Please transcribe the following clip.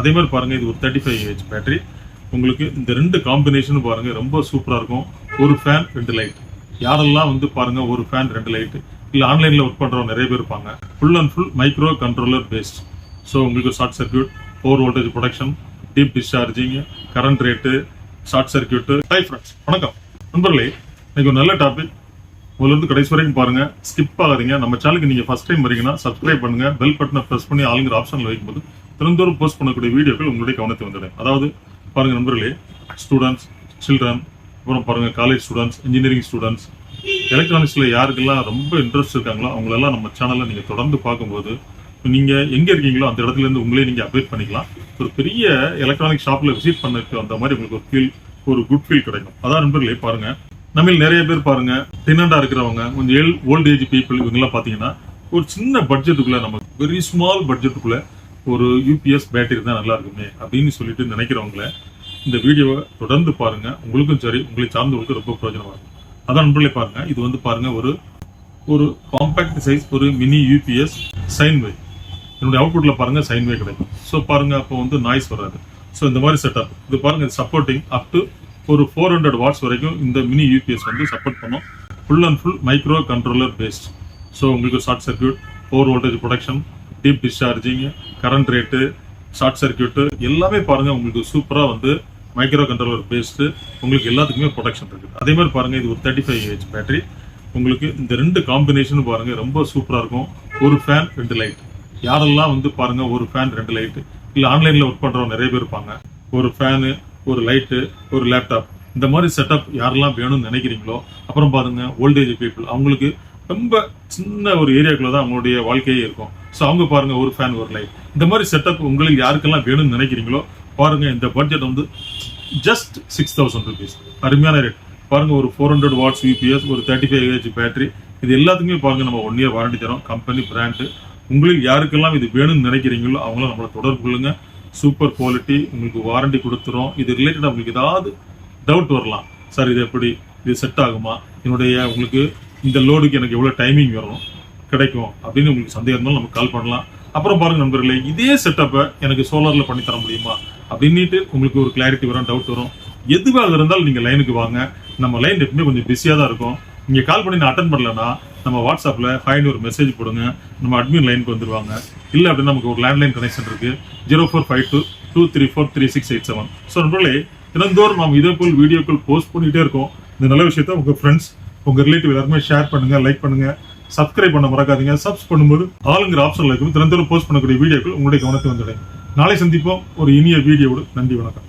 அதே மாதிரி பாருங்க இது ஒரு தேர்ட்டி ஃபைவ் ஏஜ் பேட்டரி உங்களுக்கு இந்த ரெண்டு காம்பினேஷனும் பாருங்க ரொம்ப சூப்பரா இருக்கும். ஒரு ஃபேன் ரெண்டு லைட் யாரெல்லாம் வந்து பாருங்க ஒரு ஃபேன் ரெண்டு லைட் இல்ல ஆன்லைன்ல ஒர்க் பண்றவங்க நிறைய பேர் இருப்பாங்க. Full and full micro controller based so உங்களுக்கு short circuit for voltage protection deep discharging current rate short circuit hi friends வணக்கம். நண்பர்களே இன்னைக்கு ஒரு நல்ல டாபிக் முதல்ல கடைசி வரைக்கும் பாருங்க ஸ்கிப் ஆகாதீங்க. நம்ம சேனலுக்கு நீங்க ஃபர்ஸ்ட் டைம் வரீங்கன்னா சப்ஸ்கிரைப் பண்ணுங்க. பெல் பட்டனை ப்ரெஸ் பண்ணி ஆளுங்கிற ஆப்ஷன்ல வைக்கும்போது தினந்தோறும் போஸ்ட் பண்ணக்கூடிய வீடியோக்கள் உங்களுடைய கவனத்தை வந்துடும் அதாவது பாருங்க நண்பர்களே ஸ்டூடெண்ட்ஸ் சில்ட்ரன் அப்புறம் பாருங்க காலேஜ் ஸ்டூடெண்ட்ஸ் இன்ஜினியரிங் ஸ்டூடெண்ட்ஸ் எலக்ட்ரானிக்ஸில் யாருக்கெல்லாம் ரொம்ப இன்ட்ரெஸ்ட் இருக்காங்களோ அவங்களெல்லாம் நம்ம சேனலில் நீங்கள் தொடர்ந்து பார்க்கும்போது நீங்கள் எங்கே இருக்கீங்களோ அந்த இடத்துல இருந்து உங்களே நீங்கள் அப்டேட் பண்ணிக்கலாம். ஒரு பெரிய எலக்ட்ரானிக் ஷாப்பில் விசிட் பண்ணிருக்கு அந்த மாதிரி உங்களுக்கு ஒரு ஃபீல் ஒரு குட் ஃபீல் கிடைக்கும். அதான் நண்பர்களே பாருங்கள் நம்ம நிறைய பேர் பாருங்கள் டெனண்டா இருக்கிறவங்க கொஞ்சம் ஏழ் ஓல்ட் ஏஜ் பீப்புள் இவங்கெல்லாம் பார்த்தீங்கன்னா ஒரு சின்ன பட்ஜெட்டுக்குள்ளே நம்ம வெரி ஸ்மால் பட்ஜெட்டுக்குள்ளே ஒரு யூபிஎஸ் பேட்டரி தான் நல்லா இருக்குமே அப்படின்னு சொல்லிட்டு நினைக்கிறவங்கள இந்த வீடியோவை தொடர்ந்து பாருங்க. உங்களுக்கும் சரி உங்களை சார்ந்தவங்களுக்கு ரொம்ப பிரயோஜனமா இருக்கும். அதான் நண்பர்களே பாருங்க. இது வந்து பாருங்க ஒரு ஒரு காம்பேக்ட் சைஸ் ஒரு மினி யூபிஎஸ் சைன்வே என்னுடைய அவுட்புட்ல பாருங்க சைன்வே கிடைக்கும். ஸோ பாருங்க அப்போ வந்து நாய்ஸ் வராது. ஸோ இந்த மாதிரி செட்டப் இது பாருங்க சப்போர்ட்டிங் அப் டு ஒரு ஃபோர் ஹண்ட்ரட் வாட்ஸ் வரைக்கும் இந்த மினி யூபிஎஸ் வந்து சப்போர்ட் பண்ணும். Full and full micro controller based so உங்களுக்கு short circuit for voltage protection deep discharging current rate short circuit எல்லாமே பாருங்கள் உங்களுக்கு சூப்பராக வந்து மைக்ரோ கண்ட்ரோலர் பேஸ்டு உங்களுக்கு எல்லாத்துக்குமே ப்ரொடக்ஷன் இருக்குது. அதே மாதிரி பாருங்கள் இது ஒரு தேர்ட்டி ஃபைவ் ஏஜ் பேட்டரி உங்களுக்கு இந்த ரெண்டு காம்பினேஷனும் பாருங்கள் ரொம்ப சூப்பராக இருக்கும். ஒரு ஃபேன் ரெண்டு லைட் யாரெல்லாம் வந்து பாருங்கள் ஒரு ஃபேன் ரெண்டு லைட்டு இல்லை ஆன்லைனில் ஒர்க் பண்ணுறவங்க நிறைய பேர் இருப்பாங்க. ஒரு ஃபேனு ஒரு லைட்டு ஒரு லேப்டாப் இந்த மாதிரி செட்டப் யாரெல்லாம் வேணும்னு நினைக்கிறீங்களோ அப்புறம் பாருங்கள் ஓல்டேஜ் பீப்புள் அவங்களுக்கு ரொம்ப சின்ன ஒரு ஏரியாக்குள்ளே தான் அவங்களுடைய வாழ்க்கையே இருக்கும். ஸோ அவங்க பாருங்க ஒரு ஃபேன் ஒரு லைட் இந்த மாதிரி செட்டப் உங்களுக்கு யாருக்கெல்லாம் வேணும்னு நினைக்கிறீங்களோ பாருங்க இந்த பட்ஜெட் வந்து ஜஸ்ட் சிக்ஸ் தௌசண்ட் ருபீஸ் அருமையான ரேட் பாருங்க ஒரு ஃபோர் ஹண்ட்ரட் வாட்ஸ் யூபிஎஸ் ஒரு தேர்ட்டி ஃபைவ் ஏஹெச் பேட்டரி இது எல்லாத்துக்குமே பாருங்க நம்ம ஒன் இயர் வாரண்டி தரோம் கம்பெனி பிராண்டு உங்களுக்கு யாருக்கெல்லாம் இது வேணும்னு நினைக்கிறீங்களோ அவங்களும் நம்மளை தொடர்பு கொள்ளுங்க. சூப்பர் குவாலிட்டி உங்களுக்கு வாரண்டி கொடுத்துரும் இது ரிலேட்டட் உங்களுக்கு ஏதாவது டவுட் வரலாம். சார் இது எப்படி? இது செட் ஆகுமா? என்னுடைய உங்களுக்கு இந்த லோடுக்கு எனக்கு எவ்வளோ டைமிங் வரும்? கிடைக்கும் அப்படின்னு உங்களுக்கு சந்தேகம் இருந்தாலும் நமக்கு கால் பண்ணலாம். அப்புறம் பாருங்க நண்பர்களே இதே செட்டப்பை எனக்கு சோலாரில் பண்ணி தர முடியுமா? அப்படின்ட்டு உங்களுக்கு ஒரு கிளாரிட்டி வரும் டவுட் வரும். எதுவாக இருந்தாலும் நீங்கள் லைனுக்கு வாங்க. நம்ம லைன் எப்பவுமே கொஞ்சம் பிஸியாக தான் இருக்கும். நீங்கள் கால் பண்ணி நான் அட்டன் பண்ணலன்னா நம்ம வாட்ஸ்அப்பில் ஃபைன் ஒரு மெசேஜ் போடுங்க. நம்ம அட்மின் லைனுக்கு வந்துடுவாங்க இல்லை அப்படின்னா நமக்கு ஒரு லேண்ட்லைன் கனெக்ஷன் இருக்குது zero four five two two three four three six eight seven so நண்பர்களே தினந்தோறும் நாம் இதே போல் வீடியோக்கள் போஸ்ட் பண்ணிகிட்டே இருக்கோம். இந்த நல்ல விஷயத்த உங்கள் ஃப்ரெண்ட்ஸ் உங்கள் ரிலேட்டிவ் எல்லாருமே ஷேர் பண்ணுங்கள் லைக் பண்ணுங்கள் சப்ஸ்கிரைப் பண்ண மறக்காதீங்க. சப்ஸ் பண்ணும்போது ஆளுங்கிற ஆப்ஷன்ல இருக்கும். தினந்தோறும் போஸ்ட் பண்ணக்கூடிய வீடியோக்கள் உங்களுடைய கவனத்தை வந்துடும். நாளை சந்திப்போம். ஒரு இனிய வீடியோவோடு. நன்றி வணக்கம்.